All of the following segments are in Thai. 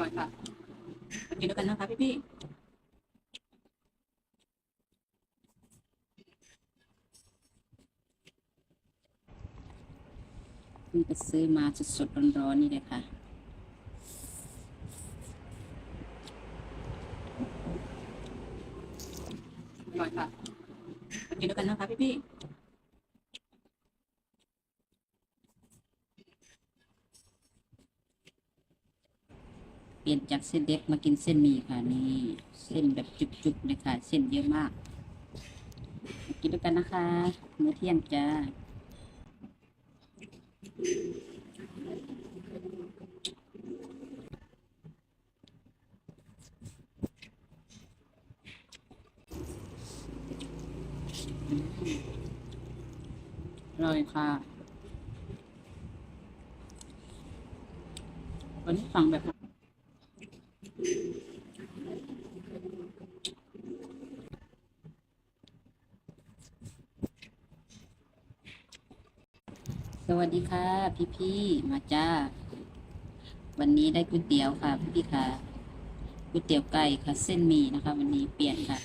ร่อยค่ะมากินด้วยกันนะคะพี่พี่เพิ่งไปซื้อมาสดๆร้อนๆนี่เลยค่ะอร่อยค่ะมากินด้วยกันนะคะพี่พี่ ปลี่ยนจากเส้นเล็กมากินเส้นหมี่ค่ะนี่ เส้นแบบจุกๆเลยค่ะ เส้นเยอะมากมากินด้วยกันนะคะมื้อเที่ยงจ้าอร่อยค่ะวันนี้ฟังแบบ ส วัสดีค่ะ พี่พี่มาจ้า วันนี้ได้ก๋วยเตี๋ยวค่ะ พี่พี่ค่ะก๋วยเตี๋ยวไก่ค่ะ เส้นหมี่นะคะ วันนี้เปลี่ยนค่ะ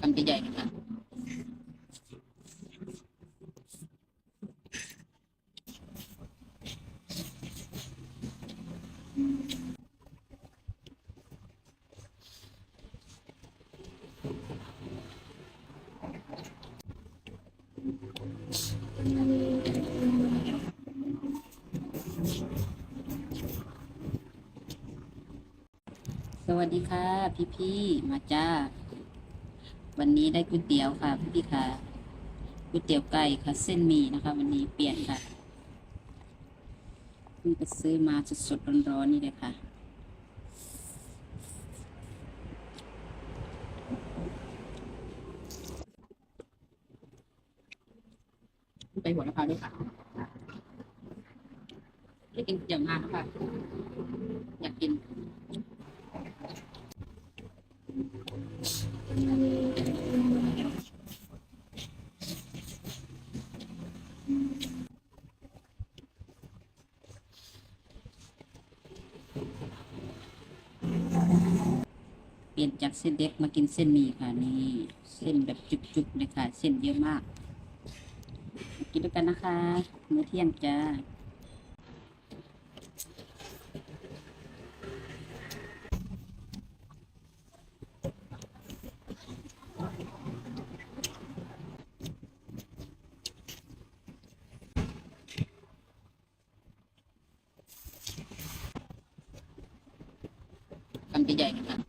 คำใหญ่ๆนะคะ ส วัสดีค่ะ พี่พี่มาจ้า วันนี้ได้ก๋วยเตี๋ยวค่ะ พี่พี่ค่ะก๋วยเตี๋ยวไก่ค่ะ เส้นหมี่นะคะ วันนี้เปลี่ยนค่ะเพิ่งไปซื้อมาสดๆร้อนๆนี่เลยค่ะไปหัวละพาด้วยค่ะอยากกินอย่างงานนะคะอยากกิน เป ลี่ยนจากเส้นเล็กมากินเส้นหมี่ค่ะนี่เส้นแบบจุกๆเลยค่ะเส้นเยอะมากมากินด้วยกันนะคะมื้อเที่ยงจ้าคำใหญ่ๆนะคะ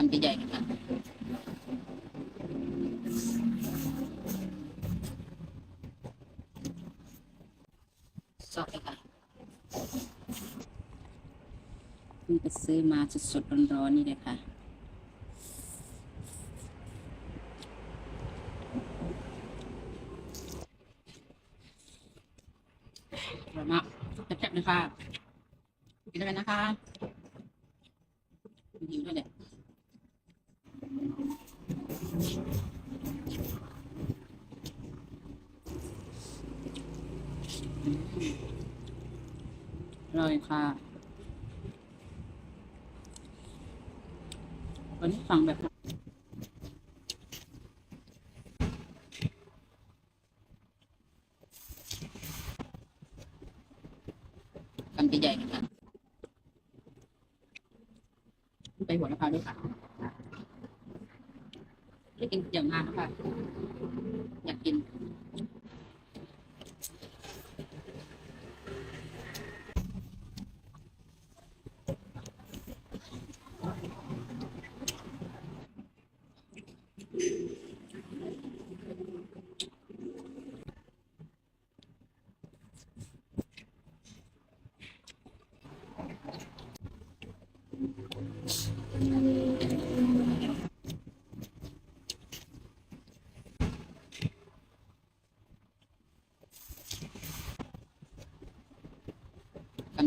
คำใหญ่นะคะซอกเลยค่ะเพิ่งไปซื้อมาสดๆร้อนๆนี่เลยค่ะอร่อยมากแซ่บๆเลยค่ะกินด้วยกันนะคะหิวด้วยแหละ อืมอร่อยค่ะ วันนี้ฟังแบบคำใหญ่ๆนะคะไปหัวละพาด้วยค่ะอยากกินอย่างงานนะคะอยากกิน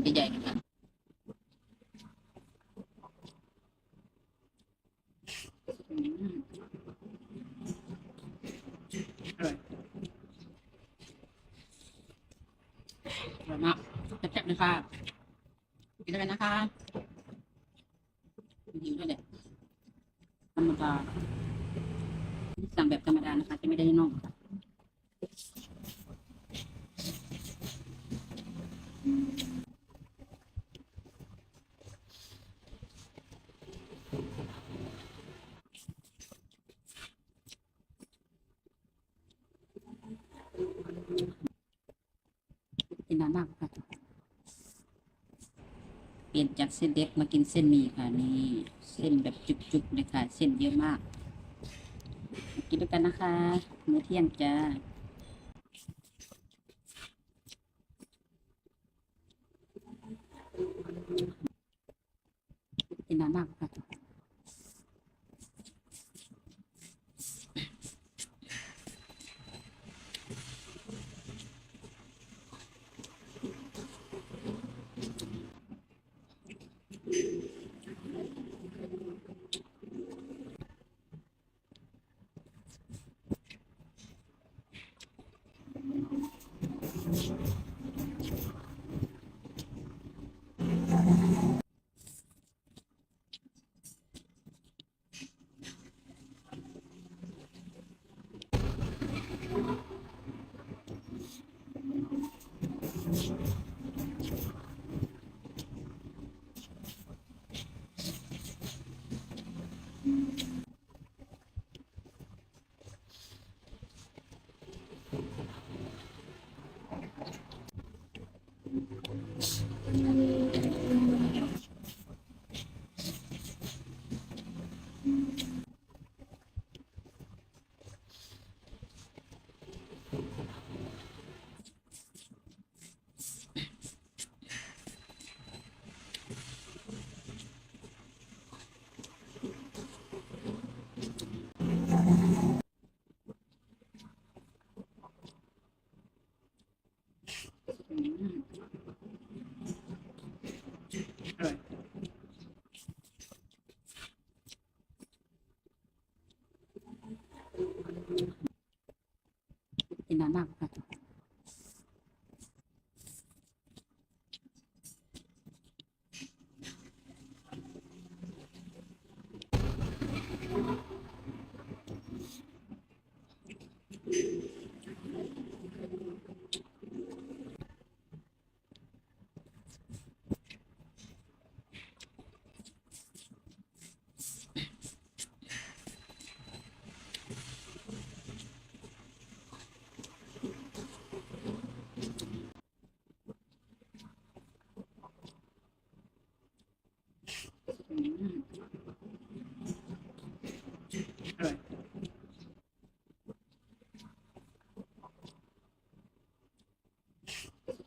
คำใหญ่ๆนะคะอืมอร่อยอร่อยมากแซ่บๆเลยค่ะกินด้วยกันนะคะหิวด้วยแหละธรรมดาสั่งแบบธรรมดานะคะจะไม่ได้น่องค่ะ กิ นากค่ะเปลี่ยนจากเส้นเล็กมากินเส้นหมี่ค่ะนี่เส้นแบบจุกๆเลยค่ะเส้นเยอะมาก กินด้วยกันนะคะมื้อเที่ยงจ้ากินน้ำมากค่ะ อืมอร่อย กินน้ำมากค่ะ อืมอร่อย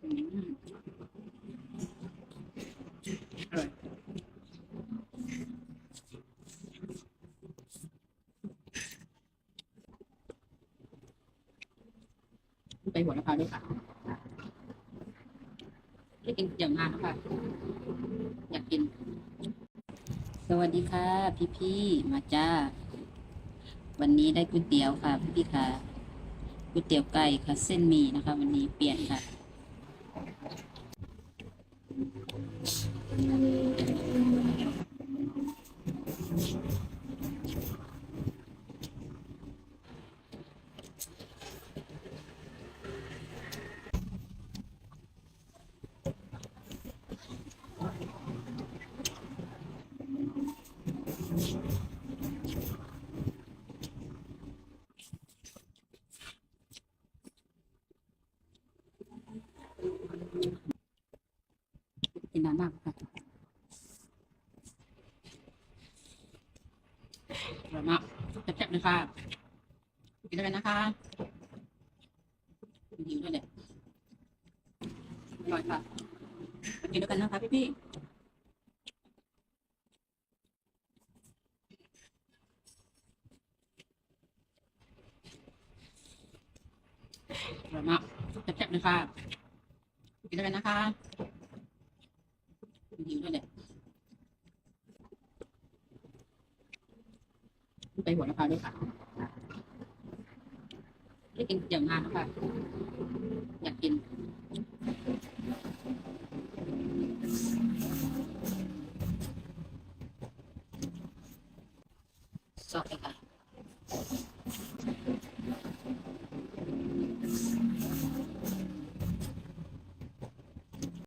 อืมอร่อย ไปหัวละพาด้วยค่ะไม่กินอย่างงานนะคะอยากกิน สวัสดีค่ะ พี่พี่มาจ้า วันนี้ได้ก๋วยเตี๋ยวค่ะ พี่พี่ค่ะก๋วยเตี๋ยวไก่ค่ะ เส้นหมี่นะคะ วันนี้เปลี่ยนค่ะ กิน น้ำค่ะอร่อยมากแซ่บๆเลยค่ะกินด้วยกันนะคะหิวด้วยแหละอร่อยค่ะกินด้วยกันนะคะพี่ๆอร่อยมากแซ่บๆเลยค่ะกินด้วยกันนะคะ ด้วยแหละไป หัวละพร้าวด้วยค่ะได้กินอย่างงานแล้วค่ะอยากกิน